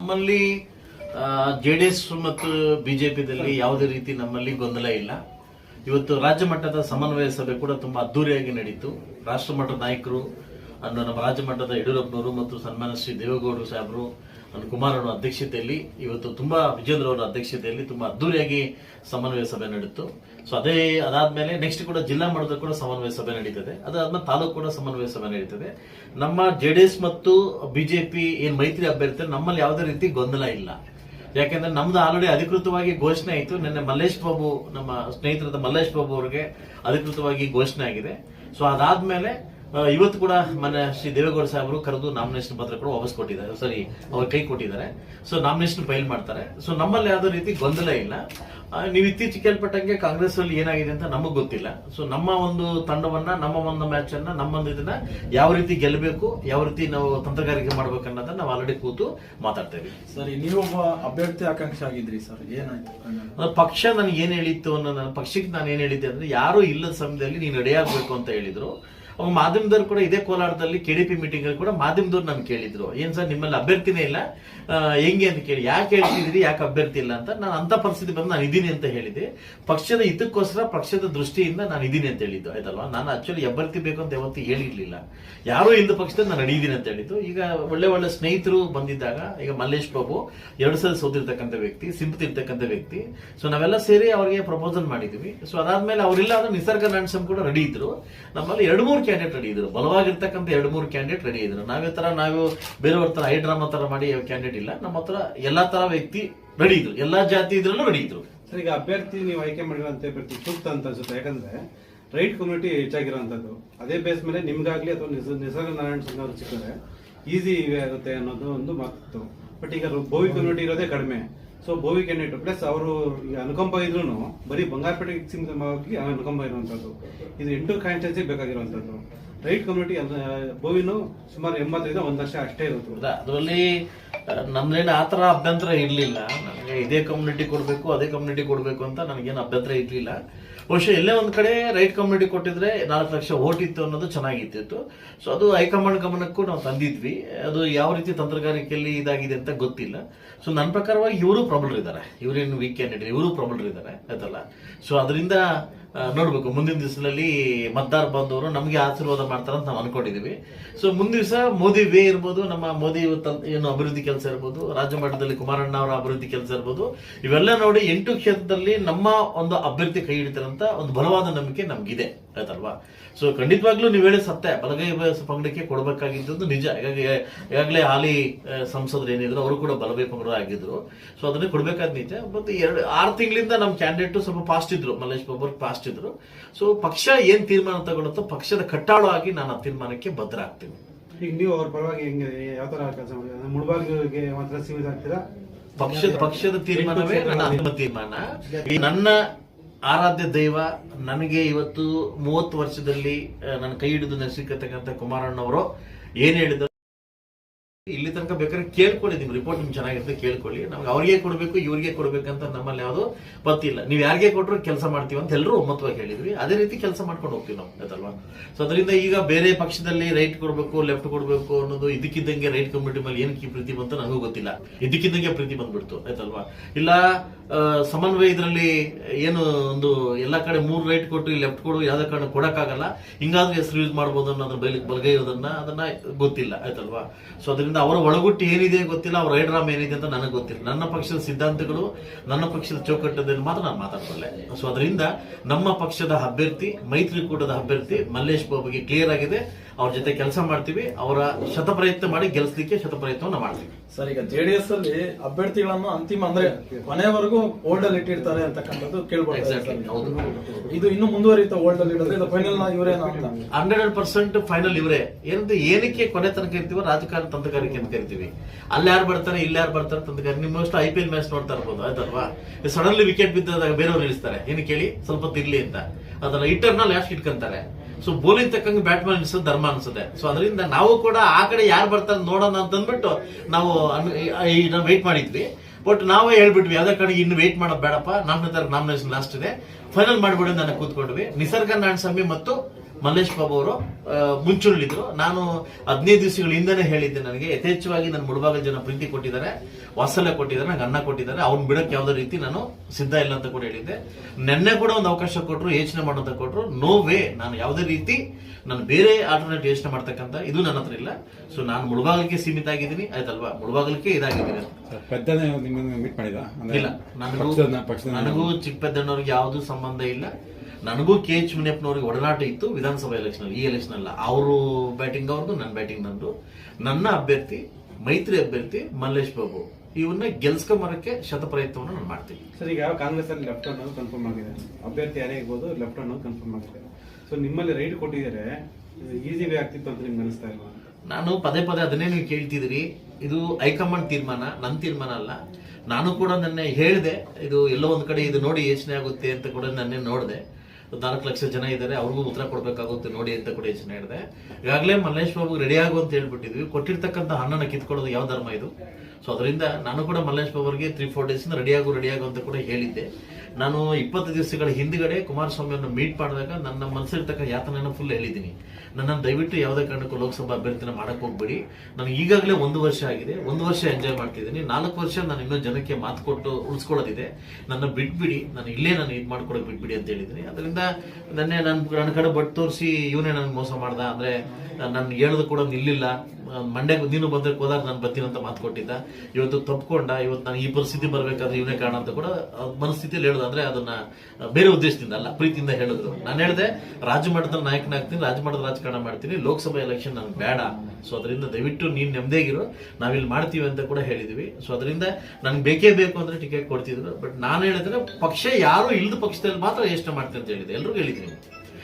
ನಮ್ಮಲ್ಲಿ J D S ಮತ್ತು ಬಿಜೆಪಿದಲ್ಲಿ ಯಾವುದೇ ರೀತಿ ನಮ್ಮಲ್ಲಿ ಗೊಂದಲ ಇಲ್ಲ. ಇವತ್ತು ರಾಜ್ಯ ಮಟ್ಟದ ಸಮನ್ವಯ ಸಭೆ ಕೂಡ ತುಂಬಾ ಅದ್ದೂರಿಯಾಗಿ ನಡೀತು. ರಾಷ್ಟ್ರ ಮಟ್ಟದ ನಾಯಕರು ಅನ್ನು ನಮ್ಮ ರಾಜ್ಯ ಮಟ್ಟದ ಯಡಿಯೂರಪ್ಪನವರು ಮತ್ತು ಸನ್ಮಾನ ಶ್ರೀ ದೇವೇಗೌಡರು ಸಾಹೇಬರು ಅನ್ನು ಕುಮಾರಣ್ಣ ಅಧ್ಯಕ್ಷತೆಯಲ್ಲಿ ಇವತ್ತು ತುಂಬ ವಿಜೇಂದ್ರ ಅವರ ಅಧ್ಯಕ್ಷತೆಯಲ್ಲಿ ತುಂಬ ಅದ್ದೂರಿಯಾಗಿ ಸಮನ್ವಯ ಸಭೆ ನಡೀತು. ಸೊ ಅದೇ ಅದಾದ್ಮೇಲೆ ನೆಕ್ಸ್ಟ್ ಕೂಡ ಜಿಲ್ಲಾ ಮಟ್ಟದ ಕೂಡ ಸಮನ್ವಯ ಸಭೆ ನಡೀತದೆ. ಅದಾದ್ಮೇಲೆ ತಾಲೂಕು ಕೂಡ ಸಮನ್ವಯ ಸಭೆ ನಡೀತದೆ. ನಮ್ಮ ಜೆಡಿಎಸ್ ಮತ್ತು ಬಿಜೆಪಿ ಏನ್ ಮೈತ್ರಿ ಅಭ್ಯರ್ಥಿ ನಮ್ಮಲ್ಲಿ ಯಾವುದೇ ರೀತಿ ಗೊಂದಲ ಇಲ್ಲ. ಯಾಕೆಂದ್ರೆ ನಮ್ದು ಆಲ್ರೆಡಿ ಅಧಿಕೃತವಾಗಿ ಘೋಷಣೆ ಆಯಿತು. ನಿನ್ನೆ ಮಲ್ಲೇಶ್ ಬಾಬು, ನಮ್ಮ ಸ್ನೇಹಿತರಾದ ಮಲ್ಲೇಶ್ ಬಾಬು ಅವರಿಗೆ ಅಧಿಕೃತವಾಗಿ ಘೋಷಣೆ ಆಗಿದೆ. ಸೊ ಅದಾದ್ಮೇಲೆ ಇವತ್ತು ಕೂಡ ಮನೆ ಶ್ರೀ ದೇವೇಗೌಡ ಸಾಹೇಬರು ಕರೆದು ನಾಮಿನೇಷನ್ ಪತ್ರ ಕೂಡ ವಾಪಸ್ ಕೊಟ್ಟಿದ್ದಾರೆ. ಸರಿ ಅವ್ರ ಕೈ ಕೊಟ್ಟಿದ್ದಾರೆ. ಸೊ ನಾಮಿನೇಷನ್ ಫೈಲ್ ಮಾಡ್ತಾರೆ. ಸೊ ನಮ್ಮಲ್ಲಿ ಯಾವುದೇ ರೀತಿ ಗೊಂದಲ ಇಲ್ಲ. ನೀವು ಇತ್ತೀಚೆಗೆ ಕೇಳ್ಪಟ್ಟಂಗೆ ಕಾಂಗ್ರೆಸ್ ಅಲ್ಲಿ ಏನಾಗಿದೆ ಅಂತ ನಮಗ್ ಗೊತ್ತಿಲ್ಲ. ಸೊ ನಮ್ಮ ಒಂದು ತಂಡವನ್ನ ನಮ್ಮ ಒಂದು ಮ್ಯಾಚ್ ಅನ್ನ ನಮ್ಮ ಒಂದು ಇದನ್ನ ಯಾವ ರೀತಿ ಗೆಲ್ಲಬೇಕು ಯಾವ ರೀತಿ ನಾವು ತಂತ್ರಗಾರಿಕೆ ಮಾಡ್ಬೇಕು ಅನ್ನೋದನ್ನ ನಾವು ಆಲ್ರೆಡಿ ಕೂತು ಮಾತಾಡ್ತೇವೆ. ಸರಿ ನೀವೊಬ್ಬ ಅಭ್ಯರ್ಥಿ ಆಕಾಂಕ್ಷೆ ಆಗಿದ್ರಿ ಸರ್ ಏನಾಯ್ತು? ಪಕ್ಷ ನನಗೆ ಏನ್ ಹೇಳಿತ್ತು ಅನ್ನೋ ನನ್ನ ಪಕ್ಷಕ್ಕೆ ನಾನು ಏನ್ ಹೇಳಿದ್ದೆ ಅಂದ್ರೆ ಯಾರು ಇಲ್ಲದ ಸಮಯದಲ್ಲಿ ನೀನು ರೆಡಿ ಆಗ್ಬೇಕು ಅಂತ ಹೇಳಿದ್ರು. ಅವಾಗ ಮಾಧ್ಯಮದವ್ರು ಕೂಡ ಇದೇ ಕೋಲಾರದಲ್ಲಿ ಕೆಡಿಪಿ ಮೀಟಿಂಗ್ ಅಲ್ಲಿ ಕೂಡ ಮಾಧ್ಯಮದವ್ರು ನಮ್ಗೆ ಕೇಳಿದ್ರು. ಏನ್ ಸರ್, ನಿಮ್ಮಲ್ಲಿ ಅಭ್ಯರ್ಥಿನೇ ಇಲ್ಲ. ಹೆಂಗೆ ಅಂತ ಕೇಳಿ. ಯಾಕೆ ಹೇಳ್ತಿದ್ರಿ ಯಾಕೆ ಅಭ್ಯರ್ಥಿ ಇಲ್ಲ ಅಂತ ನಾನು ಅಂತ ಪರಿಸ್ಥಿತಿ ಬಂದು ನಾನು ಇದ್ದೀನಿ ಅಂತ ಹೇಳಿದೆ ಪಕ್ಷದ ಹಿತಕ್ಕೋಸ್ಕರ, ಪಕ್ಷದ ದೃಷ್ಟಿಯಿಂದ ನಾನು ಇದ್ದೀನಿ ಅಂತ ಹೇಳಿದ್ದು. ಆಯ್ತಲ್ವಾ? ನಾನು ಆಕ್ಚುಲಿ ಅಭ್ಯರ್ಥಿ ಬೇಕು ಅಂತ ಯಾವತ್ತೂ ಹೇಳಿರ್ಲಿಲ್ಲ. ಯಾರೋ ಹಿಂದೂ ಪಕ್ಷದಲ್ಲಿ ನಾನು ನಡೀತೀನಿ ಅಂತ ಹೇಳಿದ್ದು. ಈಗ ಒಳ್ಳೆ ಒಳ್ಳೆ ಸ್ನೇಹಿತರು ಬಂದಿದ್ದಾಗ, ಈಗ ಮಲ್ಲೇಶ್ ಬಾಬು ಎರಡು ಸಲ ಸೋತಿರ್ತಕ್ಕಂಥ ವ್ಯಕ್ತಿ, ಸಿಂಪತಿ ಇರ್ತಕ್ಕಂಥ ವ್ಯಕ್ತಿ. ಸೊ ನಾವೆಲ್ಲ ಸೇರಿ ಅವರಿಗೆ ಪ್ರಪೋಸಲ್ ಮಾಡಿದ್ವಿ. ಸೊ ಅದಾದ್ಮೇಲೆ ಅವರಿಲ್ಲ ಅಂದ್ರೆ ನಿಸರ್ಗ ನಾನ್ಸಮ್ ಕೂಡ ರೆಡಿ ಇದ್ರು. ನಮ್ಮಲ್ಲಿ ಎರಡು ಮೂರು ಕ್ಯಾಂಡಿಡೇಟ್ ರೆಡಿ ಇದ್ರು. ಬಲವಾಗಿರ್ತಕ್ಕಂಥ ಎರಡು, ಮೂರು ಕ್ಯಾಂಡಿಡೇಟ್ ರೆಡಿ ಇದ್ರು. ನಾವೇ ತರ ನಾವು ಬೇರೆಯವ್ರ ತರ ಹೈಡ್ರಾಮಾ ತರ ಮಾಡಿ ಕ್ಯಾಂಡಿಡೇಟ್ ಇಲ್ಲ. ನಮ್ಮ ಹತ್ರ ಎಲ್ಲಾ ತರ ವ್ಯಕ್ತಿ ರೆಡಿ ಇದ್ರು. ಎಲ್ಲಾ ಜಾತಿ ಇದ್ರಲ್ಲೂ ರೆಡಿ ಇದ್ರು. ಸರ್, ಈಗ ಅಭ್ಯರ್ಥಿ ನೀವು ಆಯ್ಕೆ ಮಾಡಿರುವಂತ ಅಭ್ಯರ್ಥಿ ಸೂಕ್ತ ಅಂತ ಅನ್ಸುತ್ತೆ. ಯಾಕಂದ್ರೆ ರೈಟ್ ಕಮ್ಯುನಿಟಿ ಹೆಚ್ಚಾಗಿರುವಂತದ್ದು. ಅದೇ ಬೇಸ್ ಮೇಲೆ ನಿಮ್ಗಾಗ್ಲಿ ಅಥವಾ ನಿಸ- ನಿಸರ್ಗ ನಾರಾಯಣ ಸಿಂಗ್ ಅವರು ಸಿಕ್ಕಿದ್ರೆ ಈಸಿ ಆಗುತ್ತೆ ಅನ್ನೋದು ಒಂದು ಮಾತು. ಬಟ್ ಈಗ ಬೋವಿ ಕಮ್ಯುನಿಟಿ ಇರೋದೇ ಕಡಿಮೆ. ಸೊ ಬೋವಿ ಕ್ಯಾಂಡಿಡೇಟ್ ಪ್ಲಸ್ ಅವರು ಈ ಅನುಕಂಪ ಇದ್ರು ಬರೀ ಬಂಗಾರಪೇಟೆ ಸೀಮಿತವಾಗಿ ಅನುಕಂಪ ಇರುವಂತದ್ದು. ಇದು ಎಂಟು ಕಾನ್ಸ್ಟೆನ್ಸಿ ಬೇಕಾಗಿರುವಂತದ್ದು. ರೈಟ್ ಕಮ್ಯುನಿಟಿ ಬೋವಿನು ಸುಮಾರು ಎಂಬತ್ತೈದು, ಒಂದು ವರ್ಷ ಅಷ್ಟೇ ಇರುತ್ತೆ ಅದರಲ್ಲಿ ನಮ್ದೇನು ಆ ಥರ ಅಭ್ಯಂತರ ಇರಲಿಲ್ಲ. ನನಗೆ ಇದೇ ಕಮ್ಯುನಿಟಿ ಕೊಡಬೇಕು, ಅದೇ ಕಮ್ಯುನಿಟಿ ಕೊಡಬೇಕು ಅಂತ ನನಗೇನು ಅಭ್ಯಂತರ ಇರಲಿಲ್ಲ. ಬಹುಶಃ ಎಲ್ಲೇ ಒಂದು ಕಡೆ ರೈಟ್ ಕಮ್ಯುನಿಟಿ ಕೊಟ್ಟಿದ್ರೆ ನಾಲ್ಕು ಲಕ್ಷ ಓಟ್ ಇತ್ತು ಅನ್ನೋದು ಚೆನ್ನಾಗಿತ್ತು ಸೊ ಅದು ಹೈಕಮಾಂಡ್ ಗಮನಕ್ಕೂ ನಾವು ತಂದಿದ್ವಿ. ಅದು ಯಾವ ರೀತಿ ತಂತ್ರಗಾರಿಕೆಯಲ್ಲಿ ಇದಾಗಿದೆ ಅಂತ ಗೊತ್ತಿಲ್ಲ. ಸೊ ನನ್ನ ಪ್ರಕಾರವಾಗಿ ಇವರು ಪ್ರಾಬ್ಲರ್ ಇದ್ದಾರೆ ಇವರೇನು ವೀಕ್ ಕ್ಯಾಂಡಿಡೇಟ್ ಇವರು ಪ್ರಾಬ್ಲರ್ ಇದ್ದಾರೆ ಆಯ್ತಲ್ಲ ಸೊ ಅದರಿಂದ ನೋಡ್ಬೇಕು. ಮುಂದಿನ ದಿವಸದಲ್ಲಿ ಮತದಾರ ಬಂದವರು ನಮಗೆ ಆಶೀರ್ವಾದ ಮಾಡ್ತಾರೆ ಅಂತ ನಾವು ಅನ್ಕೊಂಡಿದೀವಿ. ಸೊ ಮುಂದಿನ ದಿವಸ ಮೋದಿ ವೇ ಇರ್ಬೋದು, ನಮ್ಮ ಮೋದಿ ಏನು ಅಭಿವೃದ್ಧಿ ಕೆಲಸ ಇರ್ಬೋದು ರಾಜ್ಯ ಮಟ್ಟದಲ್ಲಿ ಕುಮಾರಣ್ಣ ಅವರ ಅಭಿವೃದ್ಧಿ ಕೆಲಸ ಇರ್ಬೋದು, ಇವೆಲ್ಲ ನೋಡಿ ಎಂಟು ಕ್ಷೇತ್ರದಲ್ಲಿ ನಮ್ಮ ಒಂದು ಅಭ್ಯರ್ಥಿ ಕೈ ಹಿಡಿತಾರಂತ ಒಂದು ಬಲವಾದ ನಂಬಿಕೆ ನಮ್ಗಿದೆ. ಆಯ್ತಲ್ವಾ ಸೊ ಖಂಡಿತವಾಗ್ಲೂ ನೀವು ಹೇಳಿ ಸತ್ಯ. ಬಲಗೈ ಪಂಗಡಕ್ಕೆ ಕೊಡಬೇಕಾಗಿದ್ದು ನಿಜ. ಹಾಗಾಗಿ ಈಗಾಗಲೇ ಹಾಲಿ ಸಂಸದರು ಏನಿದ್ರು ಅವರು ಕೂಡ ಬಲಗೈ ಪಂಗಡ ಆಗಿದ್ರು. ಸೊ ಅದನ್ನೇ ಕೊಡಬೇಕಾದ ನಿಜ. ಮತ್ತೆ ಎರಡು ಆರು ತಿಂಗಳಿಂದ ನಮ್ಮ ಕ್ಯಾಂಡಿಡೇಟ್ ಸ್ವಲ್ಪ ಫಾಸ್ಟ್ ಇದ್ರು. ಮಲ್ಲೇಶ್ ಬಾಬು ಫಾಸ್ಟ್ ಇದ್ರು. ಸೊ ಪಕ್ಷ ಏನ್ ತೀರ್ಮಾನ ತಗೊಳುತ್ತೋ ಪಕ್ಷದ ಕಟ್ಟಾಳು ಆಗಿ ನಾನು ಆ ತೀರ್ಮಾನಕ್ಕೆ ಭದ್ರ ಆಗ್ತೀನಿ ಈಗ ನೀವು ಅವ್ರ ಪರವಾಗಿ ಹೆಂಗೆ ಯಾವ ತರ ಕೆಲಸ ಮುಳಬಾಗಿಲಿಗೆ ಮಾತ್ರ ಸೀಮಿತ ಆಗ್ತೀರಾ? ಪಕ್ಷದ ಪಕ್ಷದ ತೀರ್ಮಾನವೇ ನನ್ನ ಅಂತಿಮ ತೀರ್ಮಾನ. ನನ್ನ ಆರಾಧ್ಯ ದೈವ ನನಗೆ ಇವತ್ತು ಮೂವತ್ತು ವರ್ಷದಲ್ಲಿ ನನ್ನ ಕೈ ಹಿಡಿದು ನೆಲೆಸಿರ್ತಕ್ಕಂಥ ಕುಮಾರಣ್ಣವರು ಏನು ಹೇಳಿದ್ರು? ಇಲ್ಲಿ ತನಕ ಬೇಕಾದ್ರೆ ಕೇಳ್ಕೊಳ್ಳಿ ನಿಮ್ ರಿಪೋರ್ಟ್ ನಿಮ್ಗೆ ಚೆನ್ನಾಗಿರುತ್ತೆ ಕೇಳ್ಕೊಳ್ಳಿ. ನಮ್ಗೆ ಅವ್ರಿಗೆ ಕೊಡ್ಬೇಕು, ಇವ್ರಿಗೆ ಕೊಡ್ಬೇಕಂತ ನಮ್ಮಲ್ಲಿ ಯಾವುದು ಪತ್ತಿಲ್ಲ. ನೀವು ಯಾರಿಗೆ ಕೊಟ್ಟರು ಕೆಲಸ ಮಾಡ್ತೀವಿ ಅಂತ ಎಲ್ಲರೂ ಒಮ್ಮತವಾಗಿ ಹೇಳಿದ್ವಿ. ಅದೇ ರೀತಿ ಕೆಲಸ ಮಾಡ್ಕೊಂಡು ಹೋಗ್ತೀವಿ ನಾವು ಆಯ್ತಲ್ವಾ ಸೊ ಅದರಿಂದ ಈಗ ಬೇರೆ ಪಕ್ಷದಲ್ಲಿ ರೈಟ್ ಕೊಡ್ಬೇಕು ಲೆಫ್ಟ್ ಕೊಡ್ಬೇಕು ಅನ್ನೋದು, ಇದಕ್ಕಿದ್ದಂಗೆ ರೈಟ್ ಕಮಿಟಿ ಮೇಲೆ ಏನಕ್ಕೆ ಪ್ರೀತಿ ಬಂತು ನನಗೂ ಗೊತ್ತಿಲ್ಲ. ಇದಕ್ಕಿದ್ದಂಗೆ ಪ್ರೀತಿ ಬಂದ್ಬಿಡ್ತು, ಆಯ್ತಲ್ವಾ? ಇಲ್ಲ ಸಮನ್ವಯ ಇದರಲ್ಲಿ ಏನು ಒಂದು ಎಲ್ಲ ಕಡೆ ಮೂರು ರೈಟ್ ಕೊಟ್ಟು ಲೆಫ್ಟ್ ಕೊಡು, ಯಾವ್ದೇ ಕಾರಣ ಕೊಡಕ್ಕಾಗಲ್ಲ. ಹಿಂಗಾದ್ರೂ ಹೆಸರು ಯೂಸ್ ಮಾಡ್ಬೋದು ಅನ್ನೋದ್ರ ಬೈಲಿಗೆ ಬಲಗೈಯೋದನ್ನ, ಅದನ್ನ ಗೊತ್ತಿಲ್ಲ, ಆಯ್ತಲ್ವಾ? ಸೊ ಅದರಿಂದ ಅವರ ಒಳಗುಟ್ಟು ಏನಿದೆ ಗೊತ್ತಿಲ್ಲ, ಅವ್ರ ರೈಡ್ರಾಮ್ ಏನಿದೆ ಅಂತ ನನಗೆ ಗೊತ್ತಿಲ್ಲ. ನನ್ನ ಪಕ್ಷದ ಸಿದ್ಧಾಂತಗಳು, ನನ್ನ ಪಕ್ಷದ ಚೌಕಟ್ಟದಲ್ಲಿ ಮಾತ್ರ ನಾನು ಮಾತಾಡ್ಕೊಳ್ಳೆ. ಸೊ ಅದರಿಂದ ನಮ್ಮ ಪಕ್ಷದ ಅಭ್ಯರ್ಥಿ, ಮೈತ್ರಿಕೂಟದ ಅಭ್ಯರ್ಥಿ ಮಲ್ಲೇಶ್ ಬಾಬುಗೆ ಕ್ಲಿಯರ್ ಆಗಿದೆ. ಅವ್ರ ಜೊತೆ ಕೆಲಸ ಮಾಡ್ತೀವಿ ಅವರ ಶತಪ್ರಯತ್ನ ಮಾಡಿ ಗೆಲ್ಲಿಸಲಿಕ್ಕೆ ಶತ ಪ್ರಯತ್ನವನ್ನ ಮಾಡ್ತೀವಿ. ಸರ್ ಈಗ ಜೆಡಿಎಸ್ ಅಲ್ಲಿ ಅಭ್ಯರ್ಥಿಗಳನ್ನು ಅಂತಿಮ ಅಂದ್ರೆ ಕೊನೆವರೆಗೂ ಓಲ್ಡ್ ಅಲ್ಲಿ ಇಟ್ಟಿರ್ತಾರೆ ಅಂತಕ್ಕಂಥದ್ದು ಕೇಳ್ಬೋದು. ಇದು ಇನ್ನು ಮುಂದುವರಿತ ಹೋಲ್ಡ್ ಅಲ್ಲಿ ಇಡೋದು? ಫೈನಲ್ ಇವರೇ ಹಂಡ್ರೆಡ್ ಪರ್ಸೆಂಟ್ ಫೈನಲ್ ಇವರೇ. ಏನಂತ ಏನಕ್ಕೆ ಕೊನೆ ತನಕ ಇರ್ತೀವೋ ರಾಜಕಾರಣ ತಂತ್ರಗಾರಿಕೆ ಅಂತ ಕರಿತೀವಿ. ಅಲ್ಲಿ ಯಾರು ಬರ್ತಾರೆ ಇಲ್ಲಿ ಯಾರು ಬರ್ತಾರೆ ತಂತ್ರಗಾರಿಕೆ. ನಿಮ್ಮಷ್ಟು ಐ ಪಿ ಎಲ್ ಮ್ಯಾಚ್ ನೋಡ್ತಾ ಇರ್ಬೋದು ಆಯ್ತಲ್ವಾ? ಸಡನ್ಲಿ ವಿಕೆಟ್ ಬಿದ್ದಾಗ ಬೇರೆಯವ್ರು ಇಳಿಸ್ತಾರೆ ಏನು ಕೇಳಿ? ಸ್ವಲ್ಪ ತಿರ್ಲಿ ಅಂತ. ಅದನ್ನ ಇಟ್ಟರ್ನ ಲಾಸ್ಟ್ ಇಟ್ಕೊಂತಾರೆ? ಸೊ ಬೌಲಿಂಗ್ ತಕ್ಕಂಗೆ ಬ್ಯಾಟ್ಮನ್ ಅನಿಸೋದು ಧರ್ಮ ಅನ್ಸುತ್ತೆ. ಸೊ ಅದರಿಂದ ನಾವು ಕೂಡ ಆ ಕಡೆ ಯಾರು ಬರ್ತಾರೆ ನೋಡೋಣ ಅಂತ ಅಂದ್ಬಿಟ್ಟು ನಾವು ವೆಯ್ಟ್ ಮಾಡಿದ್ವಿ. ಬಟ್ ನಾವೇ ಹೇಳ್ಬಿಟ್ವಿ ಯಾವ್ದೇ ಕಡೆ ಇನ್ನು ವೆಯ್ಟ್ ಮಾಡೋದು ಬೇಡಪ್ಪ. ನಾಮನೇ ನಾಮಿನೇಷನ್ ಲಾಸ್ಟ್ ಇದೆ. ಫೈನಲ್ ಮಾಡ್ಬಿಡಿ ಅಂತ ಕೂತ್ಕೊಂಡ್ವಿ. ನಿಸರ್ಗ ನಾರಾಯಣಸ್ವಾಮಿ ಮತ್ತು ಮಲ್ಲೇಶ್ ಬಾಬು ಅವರು ಮುಂಚೂಣಿದ್ರು ನಾನು ಹದಿನೈದು ದಿವಸಗಳ ಹೇಳಿದ್ದೆ ನನಗೆ. ಯಥೇಚ್ಛವಾಗಿ ನನ್ನ ಮುಳುಬಾಗಲ್ ಜನ ಪ್ರೀತಿ ಕೊಟ್ಟಿದ್ದಾರೆ. ವಾತ್ಸಲ್ಯ ಕೊಟ್ಟಿದ್ದಾರೆ ನಂಗೆ ಅನ್ನ ಕೊಟ್ಟಿದ್ದಾರೆ ಅವ್ನು ಬಿಡಕ್ಕೆ ಯಾವುದೇ ರೀತಿ ನಾನು ಸಿದ್ಧ ಇಲ್ಲ ಅಂತ ಕೂಡ ಹೇಳಿದ್ದೆ. ನೆನ್ನೆ ಕೂಡ ಒಂದು ಅವಕಾಶ ಕೊಟ್ಟರು ಯೋಚನೆ ಮಾಡೋಂತ ಕೊಟ್ಟರು ನೋ ವೇ ನಾನು ಯಾವುದೇ ರೀತಿ ನಾನು ಬೇರೆ ಆಲ್ಟರ್ನೇಟ್ ಯೋಚನೆ ಮಾಡ್ತಕ್ಕಂಥ ಇದು ನನ್ನ ಹತ್ರ ಇಲ್ಲ. ಸೊ ನಾನು ಮುಳುಬಾಗಲಿಕ್ಕೆ ಸೀಮಿತ ಆಗಿದ್ದೀನಿ ಆಯ್ತಲ್ವಾ? ಮುಳುಬಾಗಲಿಕ್ಕೆ ಇದಾಗಿದ್ದೀನಿ ಇಲ್ಲ ನನಗೂ ನನಗೂ ಚಿಕ್ಕಪೆದ್ದಣ್ಣವ್ರಿಗೆ ಯಾವ್ದು ಸಂಬಂಧ ಇಲ್ಲ. ನನಗೂ ಕೆ ಎಚ್ ಮುನಿಯಪ್ಪನವ್ರಿಗೆ ಒಡನಾಟ ಇತ್ತು ವಿಧಾನಸಭಾ ಎಲೆಕ್ಷನ್ ಈ ಎಲೆಕ್ಷನ್ ಅಲ್ಲ. ಅವರು ಬ್ಯಾಟಿಂಗ್ ಅವ್ರದ್ದು ನನ್ನ ಬ್ಯಾಟಿಂಗ್ ನಂದು. ನನ್ನ ಅಭ್ಯರ್ಥಿ ಮೈತ್ರಿ ಅಭ್ಯರ್ಥಿ ಮಲ್ಲೇಶ್ ಬಾಬು. ಇವನ್ನ ಗೆಲ್ಸ್ಕೊಂಬರಕ್ಕೆ ಶತ ಪ್ರಯತ್ನವನ್ನು ನಾನು ಮಾಡ್ತೀನಿ. ಸರ್ ಈಗ ಕಾಂಗ್ರೆಸ್ ಅಲ್ಲಿ ಲೆಫ್ಟ್ ಅನ್ನೋದು ಕನ್ಫರ್ಮ್ ಆಗಿದೆ. ಅಭ್ಯರ್ಥಿ ಯಾರೇ ಇರ್ಬೋದು ಲೆಫ್ಟ್ ಅನ್ನೋದು ಕನ್ಫರ್ಮ್ ಆಗಿದೆ. ಸೊ ನಿಮ್ಮಲ್ಲಿ ರೈಡ್ ಕೊಟ್ಟಿದ್ದಾರೆ. ಈಸಿ ವೇ ಆಗ್ತಿತ್ತು ಅಂತ ನಿಮ್ಗೆ ಅನಿಸ್ತಾ ಇಲ್ವಾ? ನಾನು ಪದೇ ಪದೇ ಅದನ್ನೇ ನೀವು ಕೇಳ್ತಿದ್ದೀರಿ. ಇದು ಹೈಕಮಾಂಡ್ ತೀರ್ಮಾನ ನನ್ನ ತೀರ್ಮಾನ ಅಲ್ಲ. ನಾನು ಕೂಡ ನನ್ನ ಹೇಳಿದೆ ಇದು ಎಲ್ಲೋ ಒಂದು ಕಡೆ ಇದು ನೋಡಿ ಯೋಚನೆ ಆಗುತ್ತೆ ಅಂತ ಕೂಡ ನನ್ನೇ ನೋಡಿದೆ. ನಾಲ್ಕು ಲಕ್ಷ ಜನ ಇದ್ದಾರೆ, ಅವ್ರಿಗೂ ಉತ್ತರ ಕೊಡಬೇಕಾಗುತ್ತೆ ನೋಡಿ ಅಂತ ಕೂಡ ಯೋಚನೆ ಹೇಳಿದೆ ಈಗಾಗಲೇ ಮಲ್ಲೇಶ್ ಬಾಬು ರೆಡಿ ಆಗು ಅಂತ ಹೇಳ್ಬಿಟ್ಟಿದ್ವಿ. ಕೊಟ್ಟಿರ್ತಕ್ಕಂಥ ಹಣ್ಣನ್ನು ಕಿತ್ಕೊಳ್ಳೋದು ಯಾವ ಧರ್ಮ ಇದು? ಸೊ ಅದರಿಂದ ನಾನು ಕೂಡ ಮಲ್ಲೇಶ್ ಬಾಬು ಅವರಿಗೆ ತ್ರೀ ಫೋರ್ ಡೇಸಿಂದ ರೆಡಿ ಆಗು ರೆಡಿ ಆಗು ಅಂತ ಕೂಡ ಹೇಳಿದ್ದೆ. ನಾನು ಇಪ್ಪತ್ತು ದಿವಸಗಳ ಹಿಂದ್ಗಡೆ ಕುಮಾರಸ್ವಾಮಿ ಅವರನ್ನು ಮೀಟ್ ಮಾಡಿದಾಗ ನನ್ನ ಮನಸ್ಸಿರ್ತಕ್ಕ ಯಾತನೆಯನ್ನು ಫುಲ್ ಹೇಳಿದ್ದೀನಿ. ನನ್ನನ್ನು ದಯವಿಟ್ಟು ಯಾವುದೇ ಕಾರಣಕ್ಕೂ ಲೋಕಸಭಾ ಅಭ್ಯರ್ಥಿನ ಮಾಡಕ್ಕೆ ಹೋಗ್ಬೇಡಿ. ನಾನು ಈಗಾಗಲೇ ಒಂದು ವರ್ಷ ಆಗಿದೆ, ಒಂದು ವರ್ಷ ಎಂಜಾಯ್ ಮಾಡ್ತಿದ್ದೀನಿ. ನಾಲ್ಕು ವರ್ಷ ನಾನು ಇನ್ನೂ ಜನಕ್ಕೆ ಮಾತು ಕೊಟ್ಟು ಉಳಿಸ್ಕೊಳ್ಳೋದಿದೆ. ನನ್ನ ಬಿಟ್ಬಿಡಿ, ನಾನು ಇಲ್ಲೇ ನಾನು ಇದು ಮಾಡ್ಕೊಡೋಕೆ ಬಿಟ್ಬಿಡಿ ಅಂತ ಹೇಳಿದ್ದೀನಿ. ಅದರಿಂದ ನನ್ನೆ ನನ್ನ ನನ್ನ ಕಡೆ ಬಟ್ ತೋರಿಸಿ ಇವನೇ ನನ್ಗೆ ಮೋಸ ಮಾಡ್ದ. ಅಂದ್ರೆ ನಾನು ಹೇಳ್ದು ಕೂಡ ನಿಲ್ಲಿಲ್ಲ ಮಂಡ್ಯಕ್ಕೆ ನೀನು ಬಂದ್ರೆ ಹೋದಾಗ ನಾನು ಬರ್ತೀನಿ ಅಂತ ಮಾತು ಕೊಟ್ಟಿದ್ದ. ಇವತ್ತು ತಪ್ಕೊಂಡ ಇವತ್ತು ನಾನು ಈ ಪರಿಸ್ಥಿತಿ ಬರಬೇಕಾದ್ರೆ ಇವನೇ ಕಾರಣ ಅಂತ ಕೂಡ ಮನಸ್ಥಿತಿಯಲ್ಲಿ ಹೇಳೋದು. ಅಂದ್ರೆ ಅದನ್ನ ಬೇರೆ ಉದ್ದೇಶದಿಂದ ಅಲ್ಲ, ಪ್ರೀತಿಯಿಂದ ಹೇಳಿದ್ರು. ನಾನು ಹೇಳಿದೆ ರಾಜ್ಯ ನಾಯಕನಾಗ್ತೀನಿ ರಾಜ್ಯ ರಾಜಕಾರಣ ಮಾಡ್ತೀನಿ, ಲೋಕಸಭಾ ಎಲೆಕ್ಷನ್ ನನಗೆ ಬೇಡ. ಸೊ ಅದರಿಂದ ದಯವಿಟ್ಟು ನೀನು ನೆಮ್ಮದಿಯಾಗಿರು ನಾವಿಲ್ಲಿ ಮಾಡ್ತೀವಿ ಅಂತ ಕೂಡ ಹೇಳಿದ್ವಿ. ಸೊ ಅದರಿಂದ ನನಗೆ ಬೇಕೇ ಬೇಕು ಅಂದ್ರೆ ಟಿಕೆಟ್ ಕೊಡ್ತಿದ್ರು. ಬಟ್ ನಾನು ಹೇಳಿದ್ರೆ ಪಕ್ಷ ಯಾರು ಇಲ್ಲದ ಪಕ್ಷದಲ್ಲಿ ಮಾತ್ರ ಎಷ್ಟು ಮಾಡ್ತೀನಿ ಅಂತ ಹೇಳಿದೆ ಎಲ್ರಿಗೂ ನೀವು.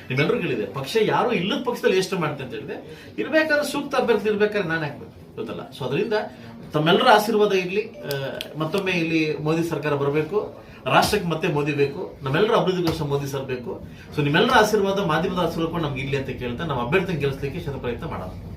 ನಿಮ್ಮೆಲ್ಲರಿಗೂ ಹೇಳಿದೆ, ಪಕ್ಷ ಯಾರು ಇಲ್ಲದ ಪಕ್ಷದಲ್ಲಿ ಎಷ್ಟು ಮಾಡ್ತೀನಿ ಅಂತ ಹೇಳಿದೆ. ಇರ್ಬೇಕಾದ್ರೆ ಸೂಕ್ತ ಅಭ್ಯರ್ಥಿ ಇರ್ಬೇಕಾದ್ರೆ ನಾನು ಹಾಕ್ಬೇಕು ಗೊತ್ತಲ್ಲ? ಸೊ ಅದರಿಂದ ತಮ್ಮೆಲ್ಲರ ಆಶೀರ್ವಾದ ಇರಲಿ ಮತ್ತೊಮ್ಮೆ ಇಲ್ಲಿ ಮೋದಿ ಸರ್ಕಾರ ಬರಬೇಕು, ರಾಷ್ಟ್ರಕ್ಕೆ ಮತ್ತೆ ಮೋದಿ ಬೇಕು, ನಮ್ಮೆಲ್ಲರ ಅಭಿವೃದ್ಧಿಗೋಸ್ಕರ ಮೋದಿ ಸರ್ ಬೇಕು. ಸೊ ನಿಮ್ಮೆಲ್ಲರ ಆಶೀರ್ವಾದ ಮಾಧ್ಯಮದ ಆಶೀರ್ವಾದ ನಮ್ಗೆ ಇಲ್ಲಿ ಅಂತ ಕೇಳ್ತಾ ನಮ್ಮ ಅಭ್ಯರ್ಥಿ ಗೆಲ್ಲಿಸಲಿಕ್ಕೆ ಶತ ಪ್ರಯತ್ನ ಮಾಡೋಣ.